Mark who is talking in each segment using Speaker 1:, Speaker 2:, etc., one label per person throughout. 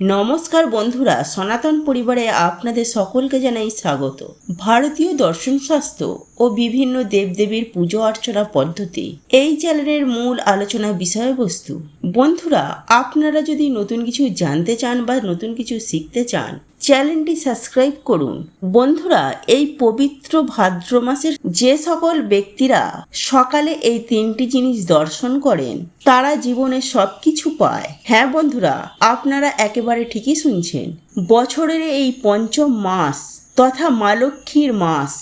Speaker 1: নমস্কার বন্ধুরা, সনাতন পরিবারে আপনাদের সকলকে জানাই স্বাগত। ভারতীয় দর্শন শাস্ত্র ও বিভিন্ন দেবদেবীর পুজো অর্চনা পদ্ধতি, এই চ্যানেলের মূল আলোচনা বিষয়বস্তু। বন্ধুরা, আপনারা যদি নতুন কিছু জানতে চান বা নতুন কিছু শিখতে চান চ্যানেলটি সাবস্ক্রাইব করুন। বন্ধুরা, এই পবিত্র ভাদ্র মাসের যে সকল ব্যক্তিরা সকালে এই তিনটি জিনিস দর্শন করেন, তারা জীবনে সব কিছু পায়। হ্যাঁ বন্ধুরা, আপনারা একেবারে ঠিকই শুনছেন। বছরের এই পঞ্চম মাস তথা মা লক্ষ্মীর মাস,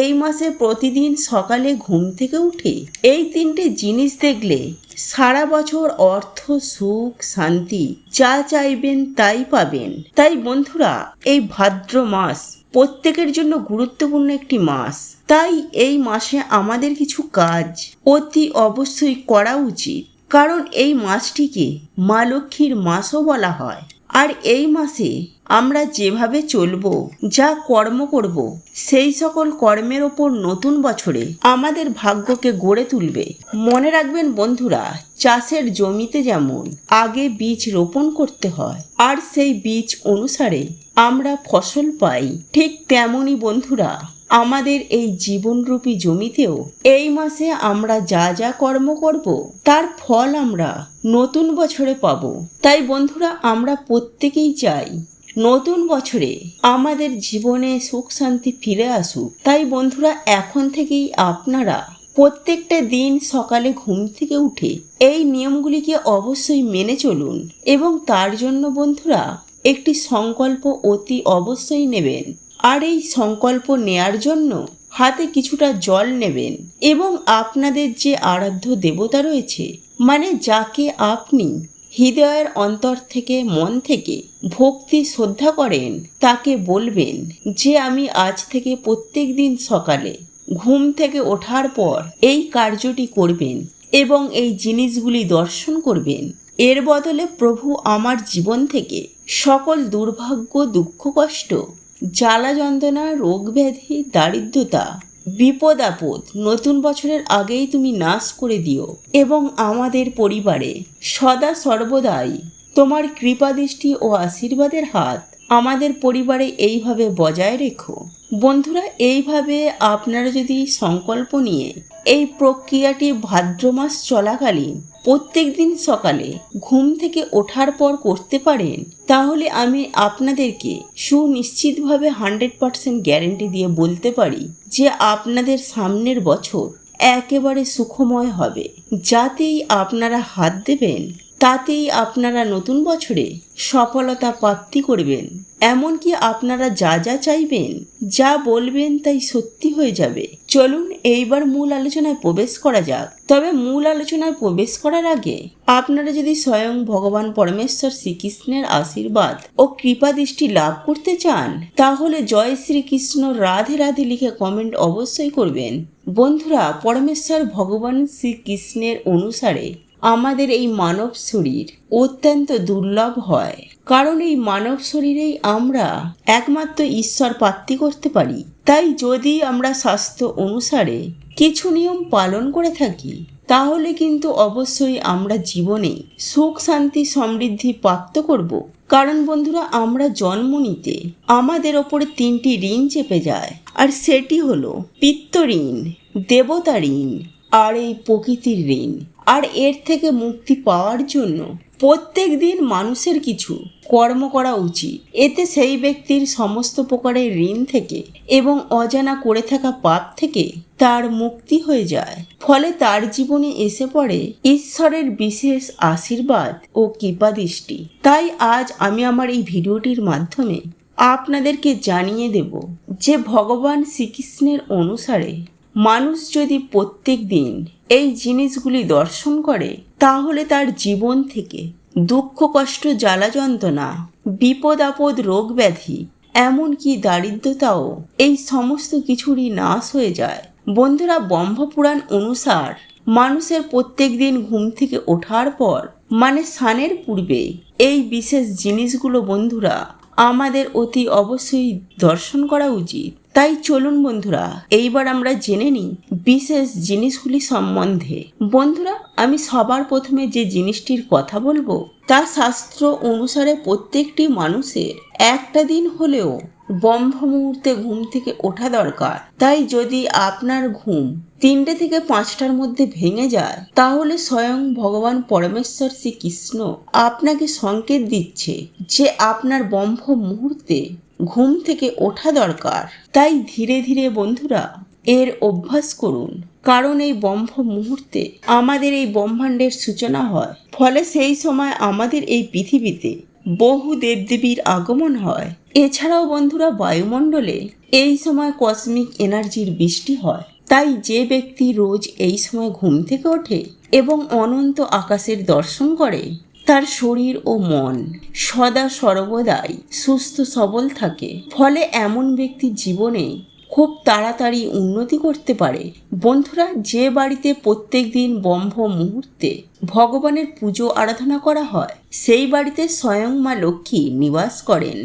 Speaker 1: এই মাসে প্রতিদিন সকালে ঘুম থেকে উঠে এই তিনটে জিনিস দেখলে সারা বছর অর্থ, সুখ, শান্তি যা চাইবেন তাই পাবেন। তাই বন্ধুরা, এই ভাদ্র মাস প্রত্যেকের জন্য গুরুত্বপূর্ণ একটি মাস। তাই এই মাসে আমাদের কিছু কাজ অতি অবশ্যই করা উচিত। কারণ এই মাসটিকে মা লক্ষ্মীর মাসও বলা হয়। আর এই মাসে আমরা যেভাবে চলবো, যা কর্ম করব, সেই সকল কর্মের ওপর নতুন বছরে আমাদের ভাগ্যকে গড়ে তুলবে। মনে রাখবেন বন্ধুরা, চাষের জমিতে যেমন আগে বীজ রোপণ করতে হয়, আর সেই বীজ অনুসারে আমরা ফসল পাই, ঠিক তেমনই বন্ধুরা। আমাদের এই জীবনরূপী জমিতেও এই মাসে আমরা যা যা কর্ম করব, তার ফল আমরা নতুন বছরে পাব। তাই বন্ধুরা, আমরা প্রত্যেকেই চাই নতুন বছরে আমাদের জীবনে সুখ শান্তি ফিরে আসুক। তাই বন্ধুরা, এখন থেকেই আপনারা প্রত্যেকটা দিন সকালে ঘুম থেকে উঠে এই নিয়মগুলিকে অবশ্যই মেনে চলুন এবং তার জন্য বন্ধুরা, একটি সংকল্প অতি অবশ্যই নেবেন। আর এই সংকল্প নেয়ার জন্য হাতে কিছুটা জল নেবেন এবং আপনাদের যে আরাধ্য দেবতা রয়েছে মানে যাকে আপনি হৃদয়ের অন্তর থেকে, মন থেকে ভক্তি, শ্রদ্ধা করেন, তাকে বলবেন যে আমি আজ থেকে প্রত্যেক দিন সকালে ঘুম থেকে ওঠার পর এই কার্যটি করবেন এবং এই জিনিসগুলি দর্শন করবেন। এর বদলে প্রভু আমার জীবন থেকে সকল দুর্ভাগ্য, দুঃখ, কষ্ট জ্বালা যন্ত্রণা রোগ ব্যাধি দারিদ্রতা বিপদ আপদ নতুন বছরের আগেই তুমি নাশ করে দিও। এবং আমাদের পরিবারে সদা সর্বদাই তোমার কৃপা দৃষ্টি ও আশীর্বাদের হাত আমাদের পরিবারে এইভাবে বজায় রেখো। বন্ধুরা, এইভাবে আপনারা যদি সংকল্প নিয়ে এই প্রক্রিয়াটি ভাদ্র মাস চলাকালীন প্রত্যেক দিন সকালে ঘুম থেকে ওঠার পর করতে পারেন, তাহলে আমি আপনাদেরকে সুনিশ্চিতভাবে হান্ড্রেড পার্সেন্ট গ্যারেন্টি দিয়ে বলতে পারি যে আপনাদের সামনের বছর একেবারে সুখময় হবে। যাতেই আপনারা হাত দেবেন, তাতেই আপনারা নতুন বছরে সফলতা প্রাপ্তি করবেন। এমনকি আপনারা যা যা চাইবেন, যা বলবেন তাই সত্যি হয়ে যাবে। চলুন এইবার মূল আলোচনায় প্রবেশ করা যাক। তবে মূল আলোচনায় প্রবেশ করার আগে, আপনারা যদি স্বয়ং ভগবান পরমেশ্বর শ্রীকৃষ্ণের আশীর্বাদ ও কৃপা দৃষ্টি লাভ করতে চান, তাহলে জয় শ্রীকৃষ্ণ রাধে রাধে লিখে কমেন্ট অবশ্যই করবেন। বন্ধুরা, পরমেশ্বর ভগবান শ্রীকৃষ্ণের অনুসারে আমাদের এই মানব শরীর অত্যন্ত দুর্লভ হয়। কারণ এই মানব শরীরেই আমরা একমাত্র ঈশ্বর প্রাপ্তি করতে পারি। তাই যদি আমরা স্বাস্থ্য অনুসারে কিছু নিয়ম পালন করে থাকি, তাহলে কিন্তু অবশ্যই আমরা জীবনে সুখ, শান্তি, সমৃদ্ধি প্রাপ্ত করব। কারণ বন্ধুরা, আমরা জন্ম নিতে আমাদের ওপরে তিনটি ঋণ চেপে যায়। আর সেটি হলো পিত্ত ঋণ, দেবতা ঋণ আর এই প্রকৃতির ঋণ। আর এর থেকে মুক্তি পাওয়ার জন্য প্রত্যেক দিন মানুষের কিছু কর্ম করা উচিত। এতে সেই ব্যক্তির সমস্ত প্রকারের ঋণ থেকে এবং অজানা করে থাকা পাপ থেকে তার মুক্তি হয়ে যায়। ফলে তার জীবনে এসে পড়ে ঈশ্বরের বিশেষ আশীর্বাদ ও কৃপাদৃষ্টি তাই আজ আমি আমার এই ভিডিওটির মাধ্যমে আপনাদেরকে জানিয়ে দেব যে ভগবান শ্রীকৃষ্ণের অনুসারে মানুষ যদি প্রত্যেক দিন এই জিনিসগুলি দর্শন করে, তাহলে তার জীবন থেকে দুঃখ, কষ্ট, জ্বালা যন্ত্রণা, বিপদ, আপদ, রোগ ব্যাধি, এমনকি দারিদ্রতাও এই সমস্ত কিছুরই নাশ হয়ে যায়। বন্ধুরা, ব্রহ্মপুরাণ অনুসার মানুষের প্রত্যেক দিন ঘুম থেকে ওঠার পর মানে স্নানের পূর্বে, এই বিশেষ জিনিসগুলো বন্ধুরা আমাদের অতি অবশ্যই দর্শন করা উচিত। তাই চলুন বন্ধুরা, এইবার আমরা জেনে নিই বিশেষ জিনিসগুলি সম্বন্ধে। বন্ধুরা, আমি সবার প্রথমে যে জিনিসটির কথা বলব, তা শাস্ত্র অনুসারে প্রত্যেকটি মানুষের একটা দিন হলেও ব্রহ্ম মুহূর্তে ঘুম থেকে ওঠা দরকার। তাই যদি আপনার ঘুম তিনটে থেকে পাঁচটার মধ্যে ভেঙে যায়। তাহলে স্বয়ং ভগবান পরমেশ্বর শ্রীকৃষ্ণ আপনাকে সংকেত দিচ্ছে যে আপনার ব্রহ্ম মুহূর্তে ঘুম থেকে ওঠা দরকার। তাই ধীরে ধীরে বন্ধুরা, এর অভ্যাস করুন। কারণ এই ব্রহ্ম মুহূর্তে আমাদের এই ব্রহ্মাণ্ডের সূচনা হয়। ফলে সেই সময় আমাদের এই পৃথিবীতে বহু দেবদেবীর আগমন হয়। এছাড়াও বন্ধুরা, বায়ুমণ্ডলে এই সময় কসমিক এনার্জির বৃষ্টি হয়। তাই যে ব্যক্তি রোজ এই সময় ঘুম থেকে ওঠে এবং অনন্ত আকাশের দর্শন করে, তার শরীর ও মন সদা সর্বদাই সুস্থ সবল থাকে। ফলে এমন ব্যক্তির জীবনে খুব তাড়াতাড়ি উন্নতি করতে পারে। বন্ধুরা, যে বাড়িতে প্রত্যেক দিন ব্রহ্ম মুহূর্তে ভগবানের পুজো আরাধনা করা হয়, সেই বাড়িতে স্বয়ং মা লক্ষ্মী নিবাস করেন।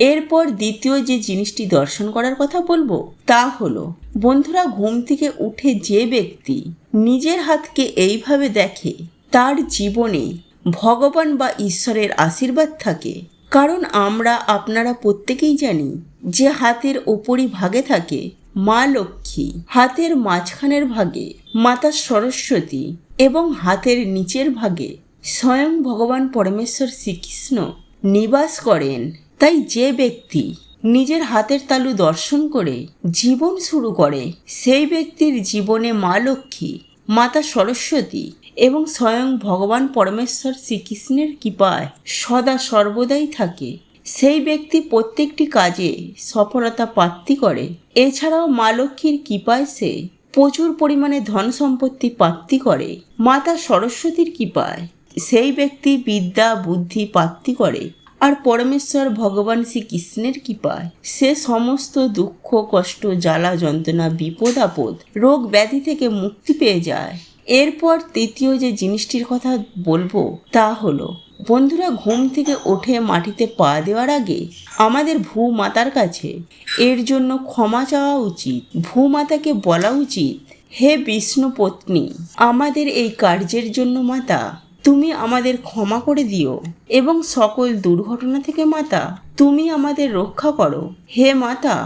Speaker 1: এরপর দ্বিতীয় যে জিনিসটি দর্শন করার কথা বলব, তা হলো, বন্ধুরা ঘুম থেকে উঠে যে ব্যক্তি নিজের হাতকে এইভাবে দেখে, তার জীবনে ভগবান বা ঈশ্বরের আশীর্বাদ থাকে। কারণ আমরা, আপনারা প্রত্যেকেই জানি, যে হাতের ওপরই ভাগে থাকে মা লক্ষ্মী, হাতের মাঝখানের ভাগে মাতা সরস্বতী এবং হাতের নিচের ভাগে স্বয়ং ভগবান পরমেশ্বর শ্রীকৃষ্ণ নিবাস করেন তাই যে ব্যক্তি নিজের হাতের তালু দর্শন করে জীবন শুরু করে, সেই ব্যক্তির জীবনে মা লক্ষ্মী, মাতা সরস্বতী এবং স্বয়ং ভগবান পরমেশ্বর শ্রীকৃষ্ণের কৃপায় সদা সর্বদাই থাকে। সেই ব্যক্তি প্রত্যেকটি কাজে সফলতা প্রাপ্তি করে। এছাড়াও মা লক্ষ্মীর কৃপায় সে প্রচুর পরিমাণে ধন সম্পত্তি প্রাপ্তি করে। মাতা সরস্বতীর কৃপায় সেই ব্যক্তি বিদ্যা, বুদ্ধি প্রাপ্তি করে। আর পরমেশ্বর ভগবান শ্রীকৃষ্ণের কৃপায়। সে সমস্ত দুঃখ, কষ্ট, জ্বালা, যন্ত্রণা, বিপদ, আপদ, রোগ ব্যাধি থেকে মুক্তি পেয়ে যায়। এরপর তৃতীয় যে জিনিসটির কথা বলব, তা হলো, বন্ধুরা ঘুম থেকে উঠে মাটিতে পা দেওয়ার আগে আমাদের ভূমাতার কাছে এর জন্য ক্ষমা চাওয়া উচিত। ভূমাতাকে বলা উচিত, হে বিষ্ণু পত্নী আমাদের এই কার্যের জন্য মাতা তুমি আমাদের ক্ষমা করে দিও এবং সকল দুর্ঘটনা থেকে মাতা, তুমি আমাদের রক্ষা করো। হে মাতা,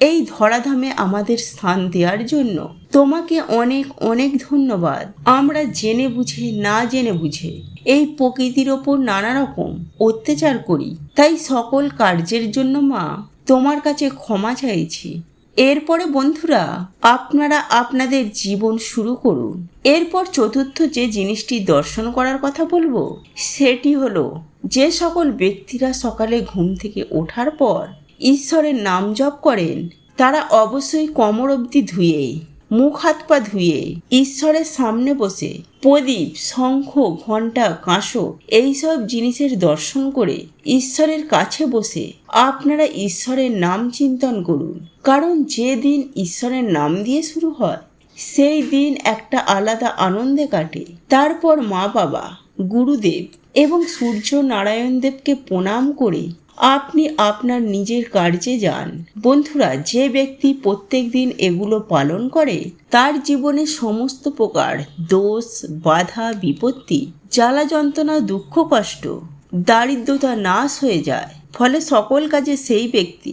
Speaker 1: এই ধরাধামে আমাদের স্থান দেওয়ার জন্য তোমাকে অনেক অনেক ধন্যবাদ। আমরা জেনে বুঝে, না জেনে বুঝে এই প্রকৃতির ওপর নানা রকম অত্যাচার করি। তাই সকল কার্যের জন্য মা, তোমার কাছে ক্ষমা চাইছি। এরপরে বন্ধুরা, আপনারা আপনাদের জীবন শুরু করুন। এরপর চতুর্থ যে জিনিসটি দর্শন করার কথা বলব, সেটি হলো, যে সকল ব্যক্তিরা সকালে ঘুম থেকে ওঠার পর ঈশ্বরের নাম জপ করেন, তারা অবশ্যই কমর অবধি ধুয়ে, মুখ হাত পা ধুয়ে ঈশ্বরের সামনে বসে প্রদীপ, শঙ্খ, ঘণ্টা, কাঁসো এইসব জিনিসের দর্শন করে ঈশ্বরের কাছে বসে আপনারা ঈশ্বরের নাম চিন্তন করুন। কারণ যে দিন ঈশ্বরের নাম দিয়ে শুরু হয়, সেই দিন একটা আলাদা আনন্দে কাটে। তারপর মা বাবা, গুরুদেব এবং সূর্য নারায়ণ দেবকে প্রণাম করে আপনি আপনার নিজের কার্যে যান। বন্ধুরা, যে ব্যক্তি প্রত্যেক দিন এগুলো পালন করে, তার জীবনে সমস্ত প্রকার দোষ, বাধা, বিপত্তি, জ্বালা যন্ত্রণা, দুঃখ, কষ্ট, দারিদ্রতা নাশ হয়ে যায়। ফলে সকল কাজে সেই ব্যক্তি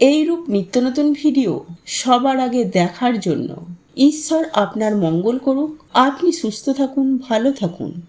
Speaker 1: এইরূপ নিত্য নতুন ভিডিও সবার আগে দেখার জন্য ঈশ্বর আপনার মঙ্গল করুক। আপনি সুস্থ থাকুন, ভালো থাকুন।